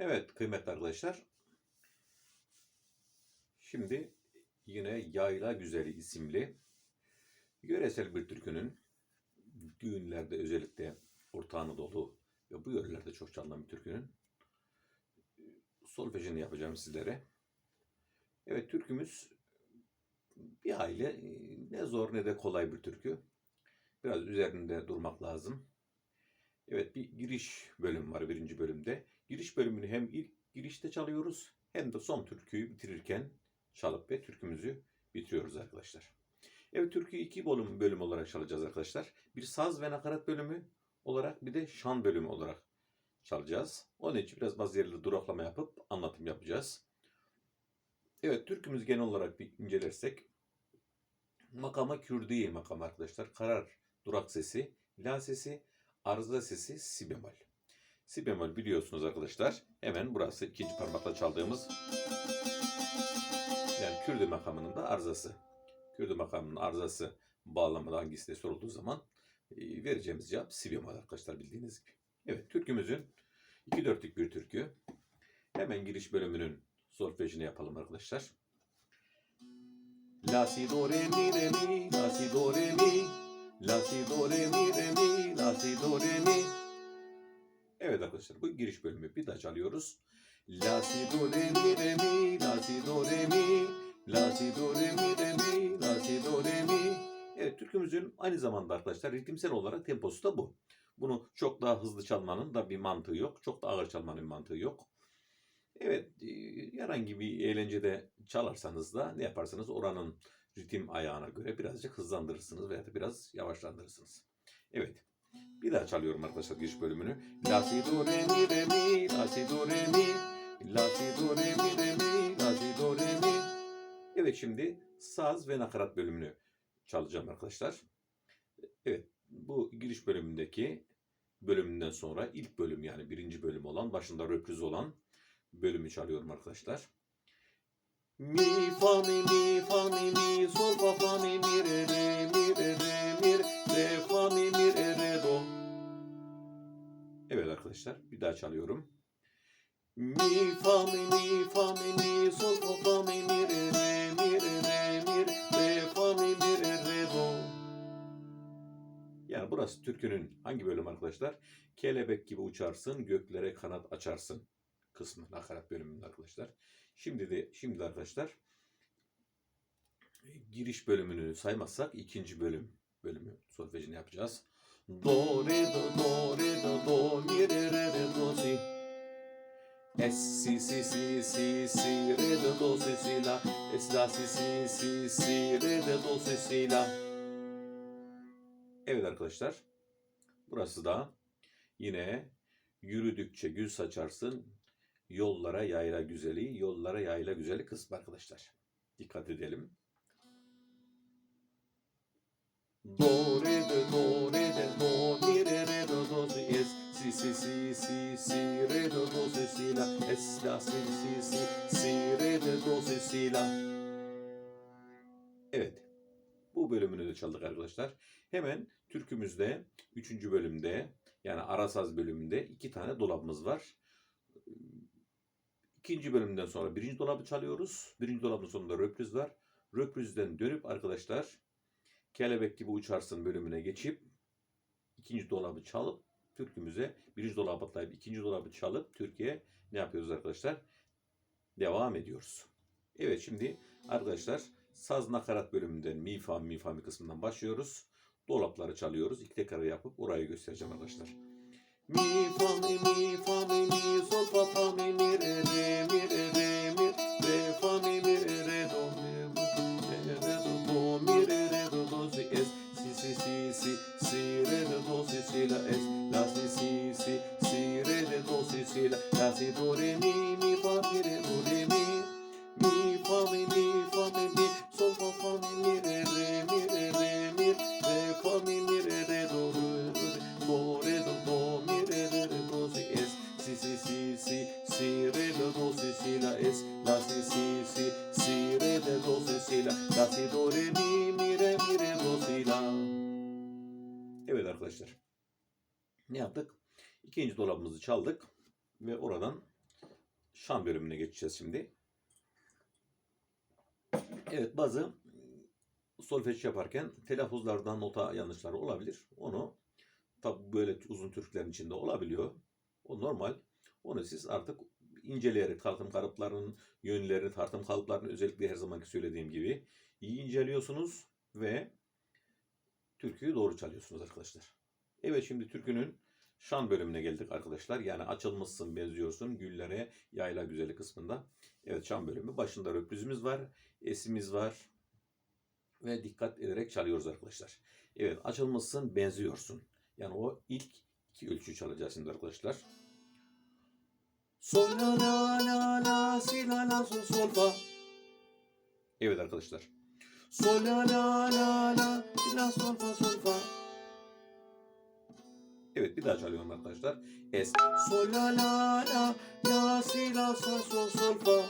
Evet kıymetli arkadaşlar. Şimdi yine Yayla Güzeli isimli yöresel bir türkünün düğünlerde özellikle Orta Anadolu ve bu yörelerde çok çalınan bir türkünün solfejini yapacağım sizlere. Evet türkümüz bir hayli e, ne zor ne de kolay bir türkü. Biraz üzerinde durmak lazım. Evet bir giriş bölüm var birinci bölümde. Giriş bölümünü hem ilk girişte çalıyoruz hem de son türküyü bitirirken çalıp ve türkümüzü bitiriyoruz arkadaşlar. Evet türküyü iki bölüm, bölüm olarak çalacağız arkadaşlar. Bir saz ve nakarat bölümü olarak bir de şan bölümü olarak çalacağız. Onun için biraz bazı yerlerde duraklama yapıp anlatım yapacağız. Evet türkümüz genel olarak bir incelersek makama kürdiye makam arkadaşlar. Karar durak sesi, la sesi, arıza sesi, si bemol. Si bemol biliyorsunuz arkadaşlar. Hemen burası ikinci parmakla çaldığımız yani kürdü makamının da arızası. Kürdü makamının arızası bağlamada hangisi de sorulduğu zaman e, vereceğimiz cevap si bemol arkadaşlar bildiğiniz gibi. Evet türkümüzün iki dörtlük bir türkü. Hemen giriş bölümünün solfejini yapalım arkadaşlar. La si do re mi re mi, la si do re mi, la si do re mi re mi, la si do re mi. Evet arkadaşlar bu giriş bölümü bir daha çalıyoruz. La si do re mi re mi, la si do re mi, la si do re mi re mi, la si do re mi. Evet türkümüzün aynı zamanda arkadaşlar ritimsel olarak temposu da bu. Bunu çok daha hızlı çalmanın da bir mantığı yok. Çok da ağır çalmanın mantığı yok. Evet, e, herhangi bir eğlencede çalarsanız da ne yaparsanız oranın ritim ayağına göre birazcık hızlandırırsınız veya da biraz yavaşlandırırsınız. Evet, bir daha çalıyorum arkadaşlar giriş bölümünü. La si do re mi re mi, la si do re mi, la si do re mi re mi, la si do re mi. Evet şimdi saz ve nakarat bölümünü çalacağım arkadaşlar. Evet, bu giriş bölümündeki bölümünden sonra ilk bölüm yani birinci bölüm olan başında röpriz olan bölümü çalıyorum arkadaşlar. Mi fa mi mi fa arkadaşlar bir daha çalıyorum. Mi fa mi mi fa mi mi sol fa fa mi mi re re mi re re mi re fa mi mi re re do. Yani burası türkünün hangi bölüm arkadaşlar? Kelebek gibi uçarsın, göklere kanat açarsın kısmı nakarat bölümünde arkadaşlar. Şimdi de şimdi de arkadaşlar giriş bölümünü saymazsak ikinci bölüm bölümü solfejini yapacağız. Do re do do re do do mi re re re do si. Es si si si si si re do do si si la es la si si si si re de do si si la. Evet arkadaşlar. Burası da yine yürüdükçe gül saçarsın, yollara yayla güzeli, yollara yayla güzeli kısmı arkadaşlar. Dikkat edelim. La si si si si re de do si si la. Evet. Bu bölümünü de çaldık arkadaşlar. Hemen türkümüzde 3. bölümde yani Arasaz bölümünde iki tane dolabımız var. İkinci bölümden sonra birinci dolabı çalıyoruz. Birinci dolabın sonunda röpriz var. Röprizden dönüp arkadaşlar kelebek gibi uçarsın bölümüne geçip ikinci dolabı çalıp türkümüze birinci dolabı atlayıp ikinci dolabı çalıp Türkiye ne yapıyoruz arkadaşlar? Devam ediyoruz. Evet şimdi arkadaşlar saz nakarat bölümünden mi fa mi fa mi kısmından başlıyoruz. Dolapları çalıyoruz. İlk tekrar yapıp orayı göstereceğim arkadaşlar. Mi fa mi mi fa mi mi sol fa fa mi mi re re mi re re yaptık? İkinci dolabımızı çaldık ve oradan şan bölümüne geçeceğiz şimdi. Evet bazı solfej yaparken telaffuzlardan nota yanlışları olabilir. Onu tabi böyle uzun türkülerin içinde olabiliyor. O normal. Onu siz artık inceleyerek tartım kalıplarının yönlerini, tartım kalıplarını özellikle her zamanki söylediğim gibi iyi inceliyorsunuz ve türküyü doğru çalıyorsunuz arkadaşlar. Evet şimdi türkünün şan bölümüne geldik arkadaşlar. Yani açılmışsın benziyorsun güllere yayla güzeli kısmında. Evet şan bölümü. Başında röprizimiz var. Esimiz var. Ve dikkat ederek çalıyoruz arkadaşlar. Evet açılmışsın benziyorsun. Yani o ilk iki ölçüyü çalacağız şimdi arkadaşlar. Sol la la la la si la la sol sol fa. Evet arkadaşlar. Sol la la la la si la sol fa sol fa. Evet bir daha çalıyorum arkadaşlar. Es sol la la la la si la sol sol sol fa.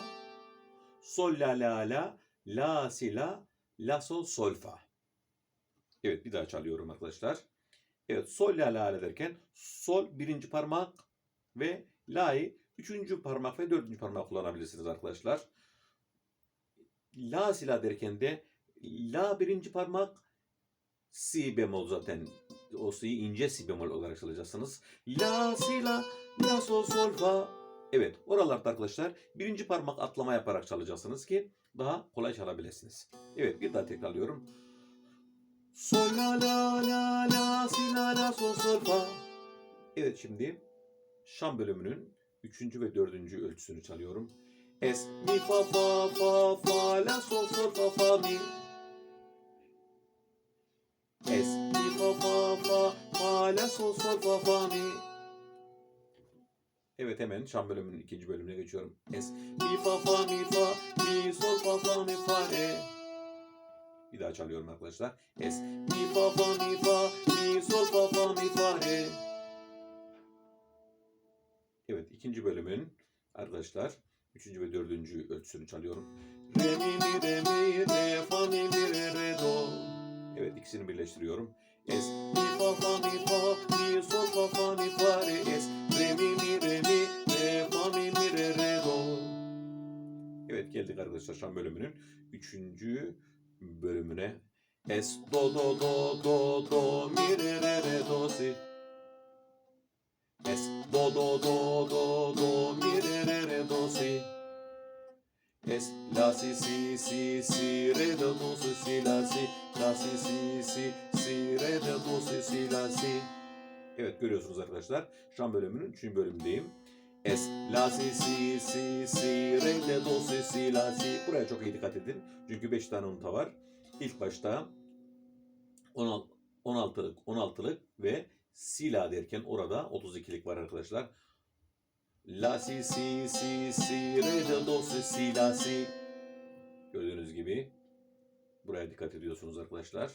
Sol la la la la si la la sol sol fa. Evet bir daha çalıyorum arkadaşlar. Evet sol la la la derken sol birinci parmak ve la'yı üçüncü parmak ve dördüncü parmak kullanabilirsiniz arkadaşlar. La si la derken de la birinci parmak si bemol zaten o si'yi ince si bemol olarak çalacaksınız. La si la la sol sol fa. Evet oralarda arkadaşlar birinci parmak atlama yaparak çalacaksınız ki daha kolay çalabilirsiniz. Evet bir daha tekrarlıyorum. Sol la la la la si la la sol sol fa. Evet şimdi şan bölümünün üçüncü ve dördüncü ölçüsünü çalıyorum. Es mi fa fa fa fa la sol sol fa fa mi. Sol sol fa fa mi. Evet hemen şan bölümünün ikinci bölümüne geçiyorum. Es mi fa fa mi fa mi sol fa fa mi fa re. Bir daha çalıyorum arkadaşlar. Es mi fa fa mi fa mi sol fa fa mi fa re. Evet ikinci bölümün arkadaşlar üçüncü ve dördüncü ölçüsünü çalıyorum. Re mi mi re mi re fa mi mi re re do. Evet ikisini birleştiriyorum. Es mi Şan bölümünün üçüncü bölümüne. Es do do do do do mi re re re do si. Es do do do do do mi re re re do si. Es la si si si si re do do si si la si la si si si si re do do si si la si. Evet görüyorsunuz arkadaşlar. Şan bölümünün 3. bölümündeyim. Es la si si si si re de do si si la si. Buraya çok iyi dikkat edin. Çünkü 5 tane nota var. İlk başta 16'lık 16'lık ve si la derken orada 32'lik var arkadaşlar. La si si si si re de do si si la si. Gördüğünüz gibi buraya dikkat ediyorsunuz arkadaşlar.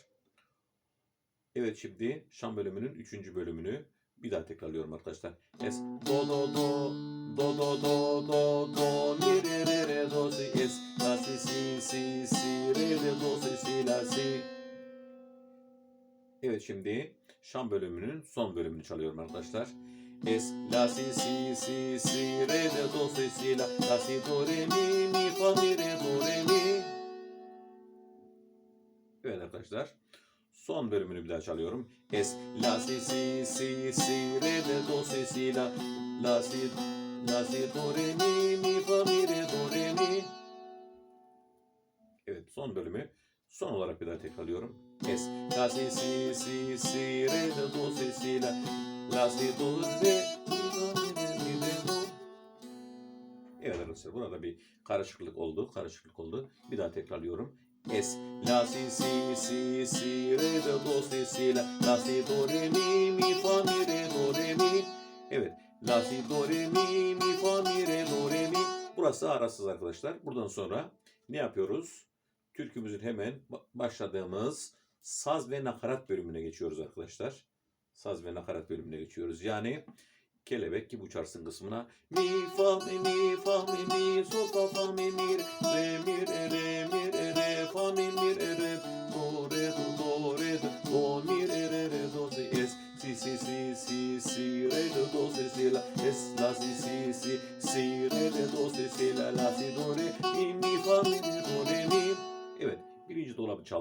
Evet şimdi şan bölümünün 3. bölümünü bir daha tekrarlıyorum arkadaşlar. Es do do do do do do do do mi re re re do si es la si si si si re re do si si la si. Evet şimdi şan bölümünün son bölümünü çalıyorum arkadaşlar. Es la si si si si re de do si si la la si do re mi mi fa mi re do re mi. Evet arkadaşlar. Son bölümünü bir daha çalıyorum. Es la si si si si re de do si si la la si la si do re mi mi fa mi re do re mi. Evet son bölümü son olarak bir daha tekrarlıyorum. Es la si si si si re de do si si la la si do re mi fa mi re mi re do. Evet arkadaşlar burada bir karışıklık oldu. Karışıklık oldu. Bir daha tekrarlıyorum. Es la si si si si re do si si la la si do re mi mi fa mi re do re mi. Evet. La si do re mi mi fa mi re do re mi. Burası arasız arkadaşlar. Buradan sonra ne yapıyoruz? Türkümüzün hemen ba- başladığımız saz ve nakarat bölümüne geçiyoruz arkadaşlar. Saz ve nakarat bölümüne geçiyoruz. Yani kelebek gibi uçarsın kısmına mi fa mi mi fa mi mi sol fa fa mi mi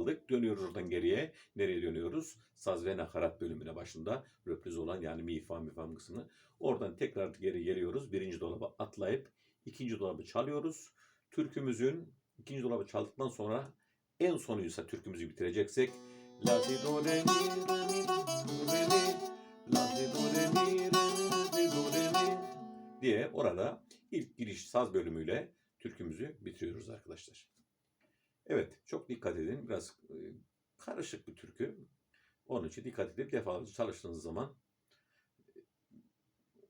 kaldık. Dönüyoruz oradan geriye. Nereye dönüyoruz? Saz ve nakarat bölümüne başında. Röpriz olan yani mi fa mi fa kısmını. Oradan tekrar geri geliyoruz. Birinci dolaba atlayıp ikinci dolabı çalıyoruz. Türkümüzün ikinci dolabı çaldıktan sonra en sonuysa türkümüzü bitireceksek La si do re mi re mi re mi La si do re mi re mi do re mi diye orada ilk giriş saz bölümüyle türkümüzü bitiriyoruz arkadaşlar. Evet çok dikkat edin. Biraz e, karışık bir türkü. Onun için dikkat edip defalarca çalıştığınız zaman e,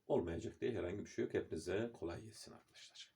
olmayacak diye herhangi bir şey yok. Hepinize kolay gelsin arkadaşlar.